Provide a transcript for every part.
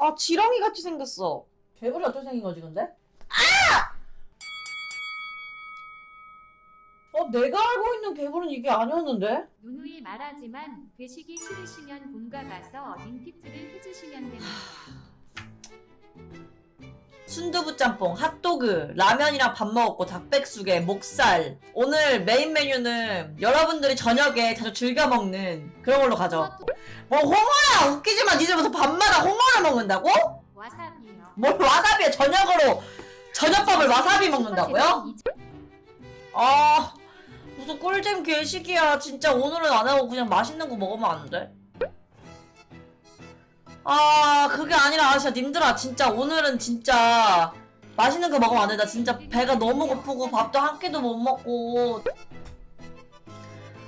아 지렁이 같이 생겼어. 개불이 어떻게 생긴 거지 근데? 아! 어 내가 알고 있는 개불은 이게 아니었는데? 누누이 말하지만 괴식이 싫으시면 본가 가서 링피트를 해주시면 됩니다. 순두부 짬뽕, 핫도그, 라면이랑 밥 먹었고 닭백숙에 목살. 오늘 메인 메뉴는 여러분들이 저녁에 자주 즐겨 먹는 그런 걸로 가죠. 뭐 홍어야 웃기지 마. 니들 무슨 밤마다 홍어를 먹는다고? 와사비요. 뭘 와사비에 저녁으로 저녁밥을 와사비 먹는다고요? 아 무슨 꿀잼 괴식이야 진짜 오늘은 안 하고 그냥 맛있는 거 먹으면 안 돼? 아 그게 아니라 아, 진짜 님들아 진짜 오늘은 진짜 맛있는 거 먹으면 안 돼. 나 진짜 배가 너무 고프고 밥도 한 끼도 못 먹고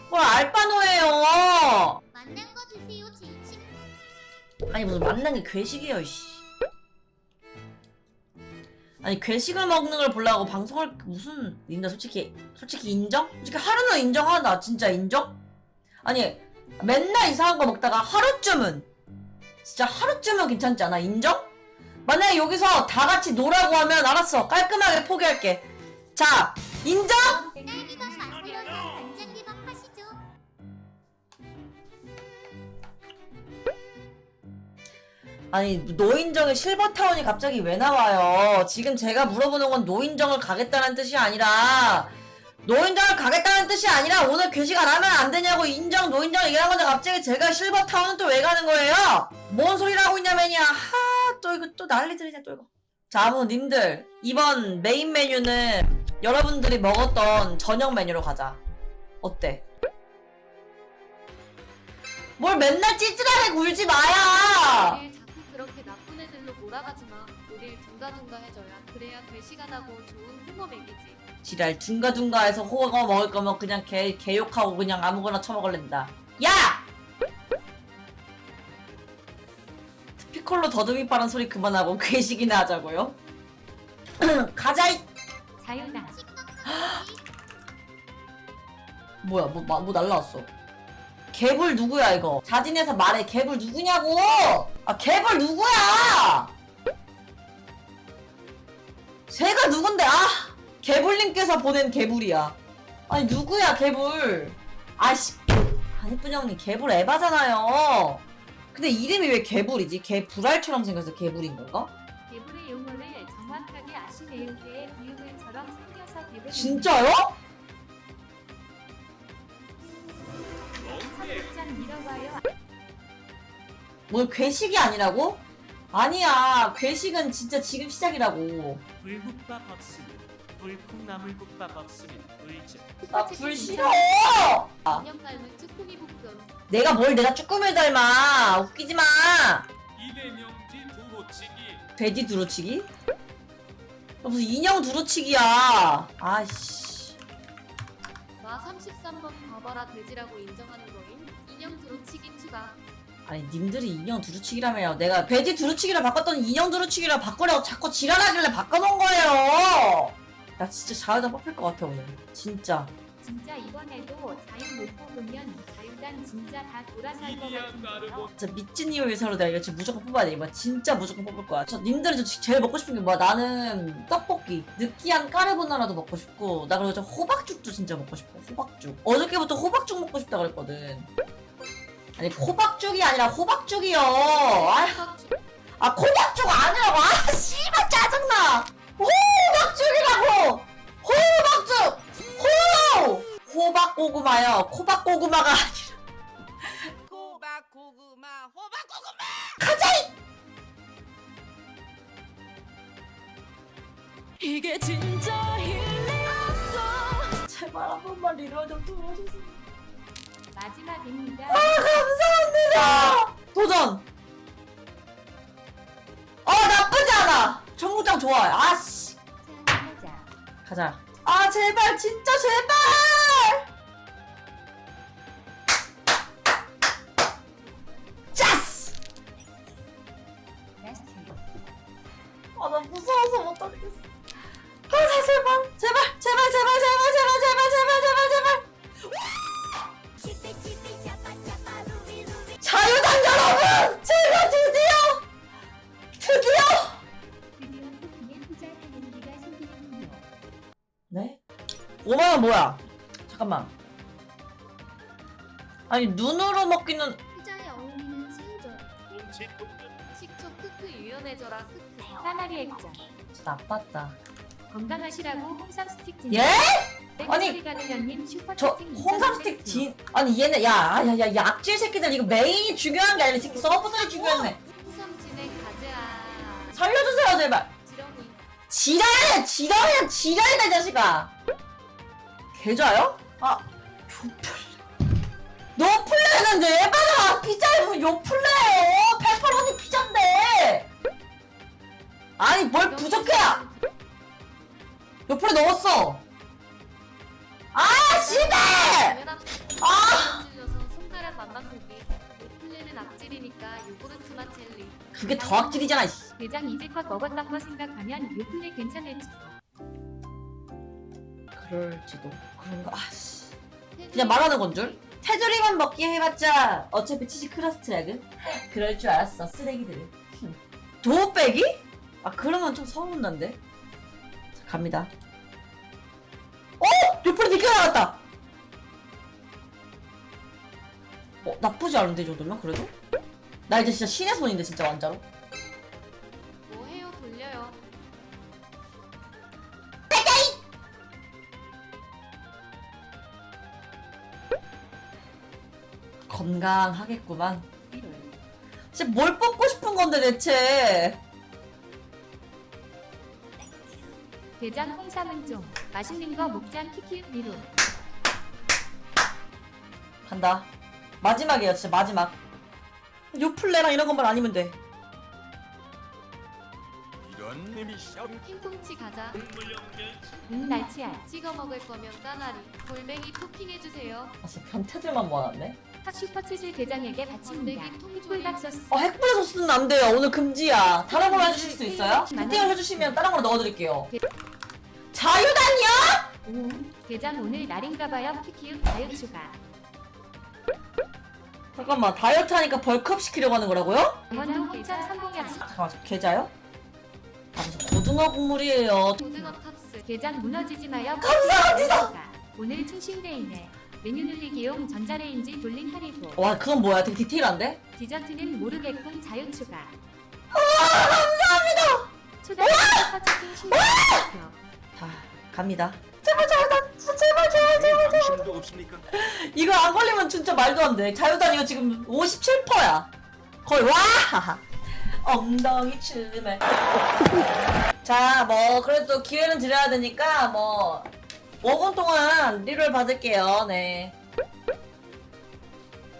뭘 알바노예요 만난 거 드세요 진심 아니 무슨 만난 게 괴식이에요 씨. 아니 괴식을 먹는 걸 보려고 방송을 무슨 님들 솔직히 솔직히 인정? 솔직히 하루는 인정하나 진짜 인정? 아니 맨날 이상한 거 먹다가 하루쯤은 진짜 하루쯤은 괜찮지 않아 인정? 만약에 여기서 다 같이 노라고 하면 알았어 깔끔하게 포기할게 자 인정? 아니 노인정에 실버타운이 갑자기 왜 나와요? 지금 제가 물어보는 건 노인정을 가겠다는 뜻이 아니라 노인정을 가겠다는 뜻이 아니라 오늘 괴식 안 하면 안 되냐고 인정 노인정 얘기한 건데 갑자기 제가 실버타운은 또 왜 가는 거예요? 뭔 소리를 하고 있냐면이야 하또 이거 또 난리 들이냐 또 이거 자 아무 님들 이번 메인 메뉴는 여러분들이 먹었던 저녁 메뉴로 가자 어때? 뭘 맨날 찌질하게 굴지 마야 우릴 자꾸 그렇게 나쁜 애들로 몰아가지 마. 우릴 둥가둥가 해줘야 그래야 괴시간하고 좋은 홍어 먹이지. 지랄 둥가둥가해서 호거 먹을 거면 그냥 개 개욕하고 그냥 아무거나 처먹을랜다. 야! 피컬로 더듬이 빠른 소리 그만하고 괴식이나 하자고요. 가자 이 자유당. 뭐야 뭐, 마- 뭐 날라왔어. 개불 누구야 이거? 자진해서 말해 개불 누구냐고? 아 개불 누구야? 새가 누군데? 아 개불님께서 보낸 개불이야. 아니 누구야 개불? 아씨 안이쁜 형님 개불 에바잖아요. 근데 이름이 왜 개불이지? 개불알처럼 생겨서 개불인 건가? 개불의 용어를 정확하게 아시네요. 개의 비유물처럼 생겨서 개불. 진짜요? 밀어봐요. 뭘 괴식이 아니라고? 아니야 괴식은 진짜 지금 시작이라고. 불국밥 없으면 불콩나물국밥 없으면 불즉 나불 싫어. 아. 인형 닮은 쭈꾸미 볶음. 내가 뭘 내가 쭈꾸미를 닮아. 웃기지 마. 이대명지 두고치기. 돼지 두루치기? 너 무슨 인형 두루치기야. 아이씨. 나 33번 봐봐라 돼지라고 인정하는 거임. 인형 드로치기 추가. 아니 님들이 인형 두루치기라며요. 내가 돼지 두루치기를 바꿨더니 인형 두루치기를 바꾸려고 자꾸 지랄하길래 바꿔놓은 거예요. 나 진짜 자유다 뽑힐 것 같아 오늘. 진짜. 진짜 이번에도 자유 못 뽑으면 자유당 진짜 다 돌아살 것 같은데요. 나르고 진짜 미친 이유 의사로 내가 이거 진짜 무조건 뽑아야 돼. 이번 진짜 무조건 뽑을 거야. 저 님들이 저 지- 제일 먹고 싶은 게 뭐야? 나는 떡볶이. 느끼한 까르보나라도 먹고 싶고 나 그리고 저 호박죽도 진짜 먹고 싶어. 호박죽. 어저께부터 호박죽 먹고 싶다 그랬거든. 아니 호박죽이 아니라 호박죽이요. 아, 호박죽. 아 호박죽 아니라고. 아 씨발 짜증나. 호박죽이라고. 호박죽. 호! 호박 고구마요. 호박 고구마가 아니 이게 진짜 힐링이었어 제발 한 번만 리얼 좀 도와주세요. 마지막입니다. 감사합니다. 도전. 어 나쁘지 않아. 청국장 좋아요. 아씨. 가자. 아 제발 진짜 제발. 5만원 뭐야 잠깐만 아니 눈으로 먹기는 피자에 어울리는. 몸치 동전 식초 크크 유연해져라 크크. 까나리. 진짜 나빴다 건강하시라고 홍삼 스틱 진. 예? 아니, 슈퍼 저 홍삼 2,000원 스틱. 진 아니 얘네 야 야 야 야, 악질 새끼들 이거 메인이 중요한 게 아니라 이 새끼 서브들이 중요했네 후삼진에 가자. 살려주세요 제발 지랄이야 지랄이야 지랄이다 이 자식아 계좌요? 아 요플레 왜 받아 피자에 무슨 요플레요 페퍼로니 피자인데 아니 뭘 부족해 요플레 넣었어 아 씨발 아! 손가락 만만고기. 플레는 악질이니까 요구르트맛 젤리. 그게 더 악질이잖아 씨. 대장 이제껏 먹었던 거 생각하면 요플레 괜찮을지. 그럴지도 그런가 아씨 그냥 말하는 건 줄? 테두리만 먹기 해봤자 어차피 치즈 크러스트라그 그럴 줄 알았어 쓰레기들 도 빼기? 아 그러면 좀 서운한데 자 갑니다 어? 요플이 니가 나왔다 어 나쁘지 않은데 이 정도면 그래도? 나 이제 진짜 신의 손인데 진짜 완자로 건강하겠구만 진짜 뭘 뽑고 싶은 건데 대체 대장 홍삼은 좀 맛있는 거 목장 키키읍 리로. 간다. 마지막이에요, 진짜 마지막. 요플레랑 이런 것만 아니면 돼. 이런 미션 핑퐁치 가자. 응 날치알. 찍어 먹을 거면 까나리. 골뱅이 토핑해 주세요. 아, 진짜 변태들만 모아놨네. 탁 슈퍼 치즈 대장에게 바칩니다. 통조림. 꿀박 소스. 어, 핵불의 소스는 안 돼요. 오늘 금지야. 다른 걸로 해주실 수 있어요? 세팅을 해주시면 다른 걸로 넣어드릴게요. 자유단이요? 오. 대장 오늘 날인가봐요 키키읍 다이어트 추가. 잠깐만, 다이어트 하니까 벌크업 시키려고 하는 거라고요? 계좌 성공약. 잠깐만, 저 계좌요? 아, 고등어 국물이에요. 고등어 탑스. 대장 무너지지 마요. 감사합니다. 오늘 충신데이네. 메뉴 늘리기용 전자레인지 돌린 하리보. 와, 그건 뭐야? 되게 디테일한데? 디저트는 모르겠군 자유 추가. 아, 감사합니다! 채팅 신경. 자, 갑니다. 제발 자유단, 진짜 제발, 제발, 제발. 없습니까? 이거 안 걸리면 진짜 말도 안 돼. 자유단 이거 지금 57%야. 거의 와! 엉덩이 춤을. 자, 뭐 그래도 기회는 드려야 되니까 뭐 5분 동안 리롤 받을게요. 네.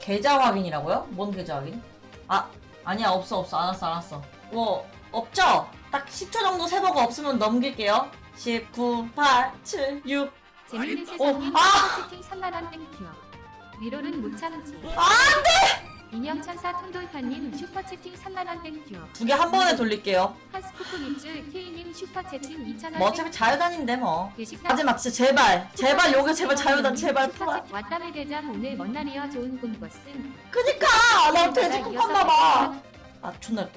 계좌 확인이라고요? 뭔 계좌 확인? 아, 아니야. 없어, 없어. 안 왔어, 안 왔어. 뭐 없죠? 딱 10초 정도 세보고 없으면 넘길게요. 10, 9, 8, 7, 6. 재밌는 어, 세상님 아! 채팅 3만원 땡큐. 리롤은 못 참지. 안 인형천사 톤돌파님 슈퍼 채팅 3만원 땡큐. 두 개 한 번에 돌릴게요. 한스쿠프 밑줄 K님 슈퍼 채팅 2,000원 뭐 어차피 자유단인데 뭐. 게시판 마지막 진짜 제발 제발 요게 제발 자유단 제발 풀어 왔다메 대장 오늘 먼 날이여 좋은 꿈 꿨음. 그니까! 나 돼지 꿈 꿨나봐. 아 존나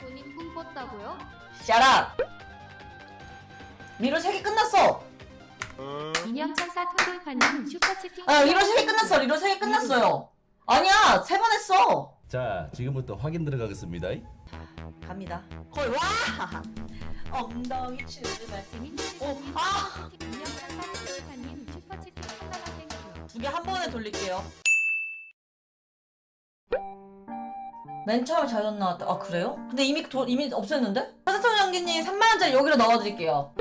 본인 꿈 꿨다고요? 샤라! 리로 3개 끝났어 인형천사 톤돌파님 슈퍼 채팅 아 리로 3개 끝났어 리로 3개 끝났어요. 아니야 세 번 했어. 자, 지금부터 확인 들어가겠습니다. 갑니다. 거의 와! 엉덩이 춤을 재밌는 오, 세상님 아! 슈퍼 채팅 인형천사 톤돌파님 슈퍼 채팅 3만원 땡큐 두 개 한 번에 돌릴게요. 맨 처음에 자유단 나왔다. 아 그래요? 근데 이미 도, 이미 없앴는데? 파스톤 연기님 3만원짜리 여기로 넣어드릴게요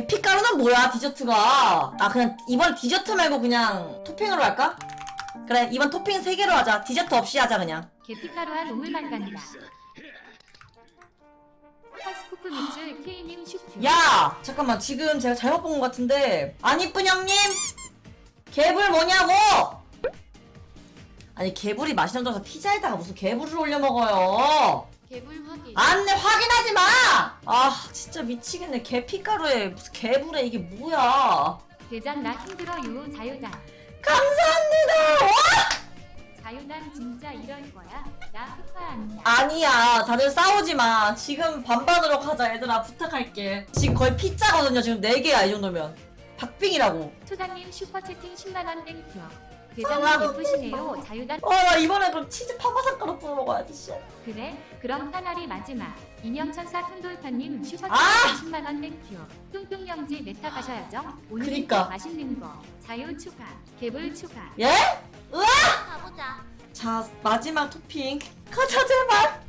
계피가루는 뭐야 디저트가? 아 그냥 이번 디저트 말고 그냥 토핑으로 할까? 그래 이번 토핑 3개로 하자. 디저트 없이 하자 그냥. 계피가루한 우물만 간다. 한스쿠프 밑줄 K님 슈트 야 잠깐만. 지금 제가 잘못 본 것 같은데. 안 이쁜 형님! 개불 뭐냐고! 아니 개불이 맛있는 점서 피자에다가 무슨 개불을 올려 먹어요 개불 확인. 안내 확인하지 마! 아 진짜 미치겠네 개피가루에 무슨 개불에 이게 뭐야 대장 나 힘들어 요 자유단 감사합니다 와! 자유단 진짜 이럴 거야 나 흑화 아니야 아니야 다들 싸우지 마. 지금 반반으로 가자, 얘들아. 부탁할게. 지금 거의 피자거든요. 지금 4개야, 이 정도면. 박빙이라고. 투다님 슈퍼채팅 10만원 땡큐. 대장님 예쁘시네요. 자유단 어, 나 이번에 그럼 치즈 파마삭가루 뿌려 먹어야지, 씨. 그래? 그럼 하나리 마지막. 인형천사 톤돌파님 슈퍼채팅 아! 10만원 땡큐. 뚱뚱영지 메타 가셔야죠. 오늘 그니까. 맛있는 거. 자유 추가. 개불 추가. 예? 가보자. 자, 마지막 토핑. 가자, 제발.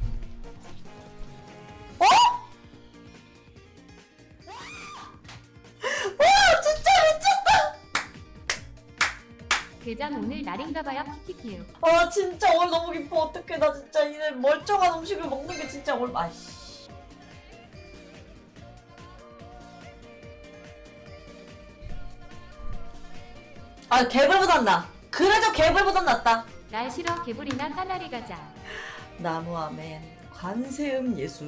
어? 대장 오늘 날인가봐요. 키키키요. 아, 진짜 오늘 너무 기뻐. 어떡해. 나 진짜 이 멀쩡한 음식을 먹는 게 진짜 오늘 맛있어. 아, 개불보단 나. 그래도 개불보단 낫다. 날 싫어 개불이나 하나리 가자. 나무아멘 관세음 예수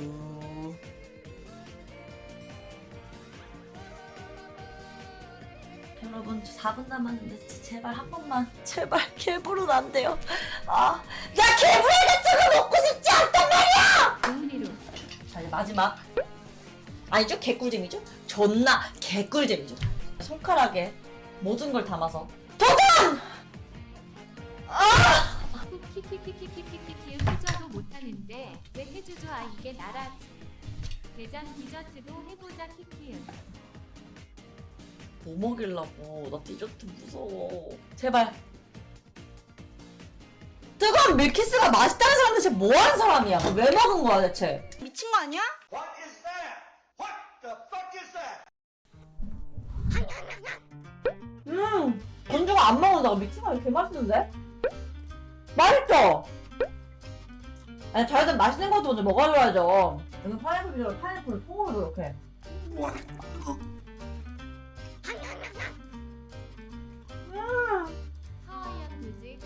여러분 저 4분 남았는데 지- 제발 한 번만 제발 개불은 안 돼요 아 야 개불 같은 거 먹고 싶지 않단 말이야 동리로. 자 이제 마지막 아니죠 개꿀잼이죠 존나 개꿀잼이죠 손가락에 모든 걸 담아서 키키키키키키키키 해줘도 못하는데 왜 해주죠? 아 이게 나라지. 대장 디저트도 해보자 키키요. 뭐 먹이려고. 나 디저트 무서워. 제발. 뜨거운 밀키스가 맛있다는 사람 대체 뭐하는 사람이야? 왜 먹은 거야 대체? 미친 거 아니야? 음 건조가 안 먹는다고 미친가 이렇게 맛있는데? 맛있죠 아니 저희들 맛있는 것도 먼저 먹어줘야죠. 여기 파인애플이죠 파인애플을 통으로 이렇게 하와이안 뮤직.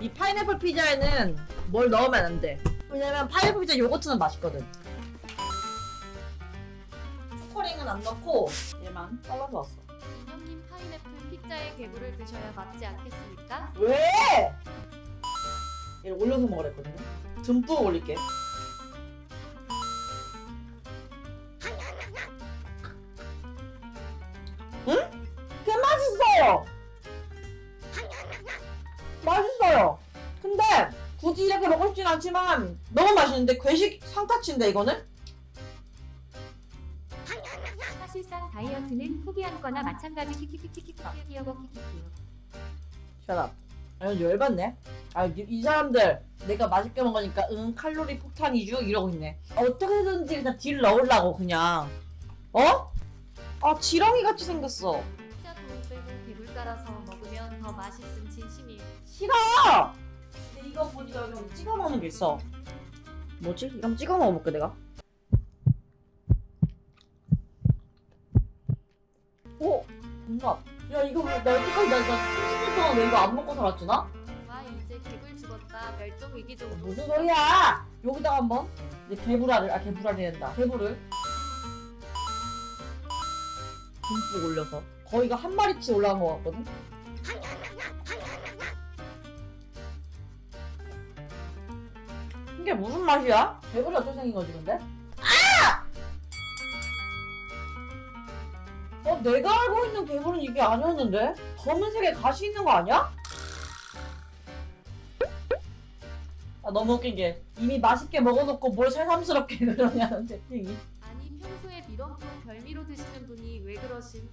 이 파인애플 피자에는 뭘 넣으면 안 돼. 왜냐면 파인애플 피자 요거트는 맛있거든. 초코링은 안 넣고 얘만 잘라서 왔어. 인형님 파인애플 피자에 개불을 드셔야 맞지 않겠습니까? 왜? 얘를 올려서 먹으랬거든요. 듬뿍 올릴게. 맛있는데 괴식 상타치인데 이거는? 사실상 다이어트는 포기한 거나 마찬가지 키키키키키키키요 키키키요. 셔라. 아니 열받네. 아, 이, 이 사람들 내가 맛있게 먹으니까 응 칼로리 폭탄이죠 이러고 있네. 어떻게든지 그냥 딜 넣으려고 그냥. 어? 아 지렁이 같이 생겼어. 피자 돈 빼고 개불 깔아서 먹으면 더 맛있음 진심이에요. 싫어. 근데 이거 보니까 여기 찍어 먹는 게 있어. 뭐지? 이거 한번 찍어 먹어볼게 내가. 오, 뭔가. 야 이거 왜- 나 여태까지 나 나 30년 동안 왜 이거 안 먹고 살았지 나? 와 이제 개불 죽었다 멸종 위기 정도. 무슨 소리야? 여기다가 한번 이제 개불알을 아 개불알이 된다. 개불을 듬뿍 올려서 거의가 한 마리치 올라간 것 같거든. 이게 무슨 맛이야? 개불이 어떻게 생긴 거지 근데? 아! 어 내가 알고 있는 개불은 이게 아니었는데? 검은색에 가시 있는 거 아니야? 아 너무 웃긴 게 이미 맛있게 먹어놓고 뭘 새삼스럽게 그러냐는 채팅이 아니 평소에 미럼도 별미로 드시는 분이 왜 그러신?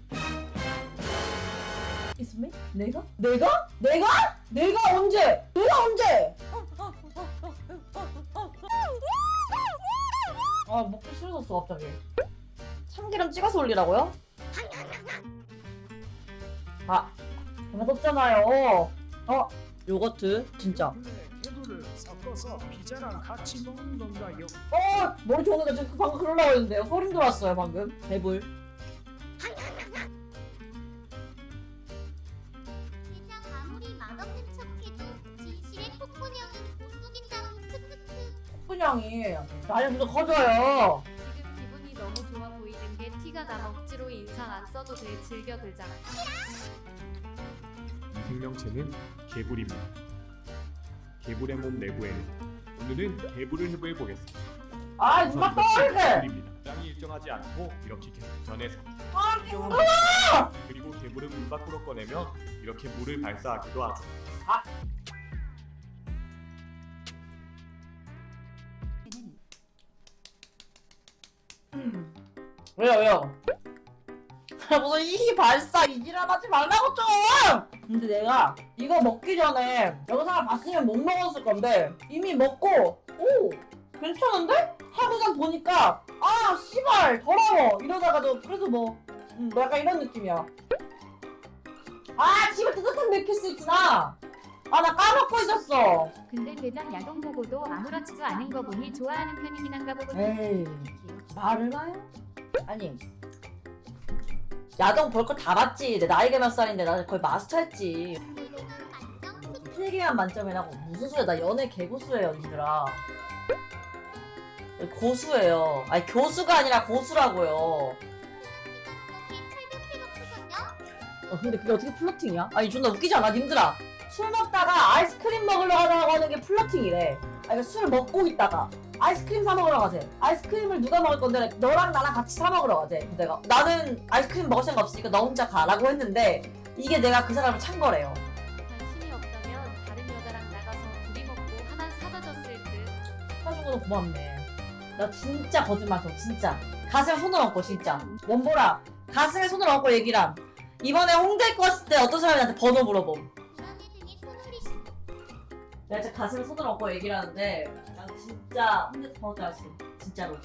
It's me? 내가? 내가? 내가? 내가 언제? 내가 언제? 아 먹기 싫어졌어 갑자기. 참기름 찍어서 올리라고요? 아 맛없잖아요. 어? 요거트 진짜? 어 머리 좋은데 지금 방금 그러려고 했는데요 소름 돋았어요 방금. 배불 콧분양이 나이 무슨 커져요 지금 기분이 너무 좋아 보이는 게 티가 나 억지로 인상 안 써도 돼 즐겨. 이 생명체는 개불입니다. 개불의 몸 내부에는 오늘은 개불을 해부해 보겠습니다. 아 누가 떠올리게 개불입니다. 장이 일정하지 않고 이렇게 계속 전해서 아 일정한 그리고 개불을 물 밖으로 꺼내면 이렇게 물을 발사하기도 하죠. 왜요 왜요? 무슨 이 발사 이지랄하지 말라고 좀! 근데 내가 이거 먹기 전에 영상을 봤으면 못 먹었을 건데 이미 먹고 오! 괜찮은데? 하고선 보니까 아 씨발 더러워! 이러다가도 그래도 뭐 음, 뭐 약간 이런 느낌이야. 아 집에 뜨뜻한 밀키스 있구나 아 나 까먹고 있었어. 근데 대장 야동 보고도 아무렇지도 않은 거 보니 좋아하는 편이긴 한가 보고 에이 말을 마요? 아니 야동 볼 거 다 봤지. 내 나이가 몇 살인데 나 거의 마스터했지. 세개만 만점이라고. 무슨 소리야. 나 연애 개고수예요 니들아. 고수예요. 아니 교수가 아니라 고수라고요? 어, 근데 그게 어떻게 플러팅이야? 아니 존나 웃기지 않아? 님들아 술 먹다가 아이스크림 먹으러 가자고 하는 게 플러팅이래. 아니 그러니까 술 먹고 있다가 아이스크림 사 먹으러 가재. 아이스크림을 누가 먹을 건데 너랑 나랑 같이 사 먹으러 가재. 내가 나는 아이스크림 먹을 생각 없으니까 너 혼자 가라고 했는데 이게 내가 그 사람을 찬 거래요. 관심이 없다면 다른 여자랑 나가서 둘이 먹고 하나 사다 줬을 듯. 사준 거는 고맙네. 나 진짜 거짓말 쳐 진짜. 가슴에 손을 얹고 진짜. 원보라 가슴에 손을 얹고 얘기람 이번에 홍대 왔을 때 어떤 사람이 나한테 번호 물어봄 내가 진짜 손을 얹고 얘기를 하는데 난 진짜 혼자서 번호 따였어. 진짜로.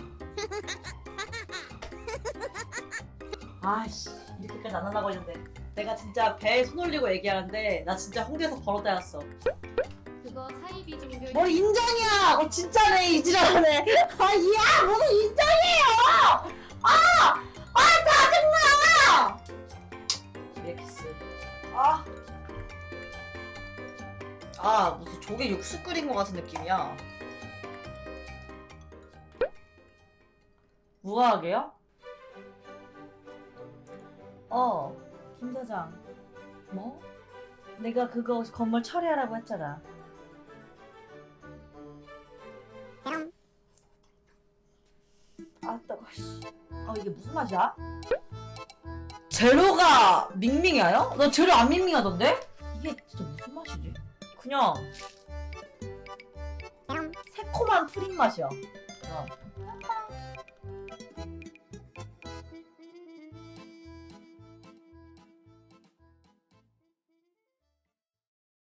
아씨 이렇게까지 안 하려고 했는데. 내가 진짜 배에 손 올리고 얘기하는데 나 진짜 홍대에서 번호 따였어. 그거 사이비 종교 뭘 인정이야! 어 진짜네 이지랄하네. 아야 무슨 인정이에요! 아아 짜증나! 맥스. 아. 아, 무슨 조개 육수 끓인 것 같은 느낌이야. 무화하게요? 어, 김 사장. 뭐? 내가 그거 건물 처리하라고 했잖아. 아, 뜨거, 씨. 아, 이게 무슨 맛이야? 재료가 밍밍해요? 나 재료 안 밍밍하던데? 이게 진짜 무슨 맛이지? 그냥 새콤한 프린 맛이야. 어.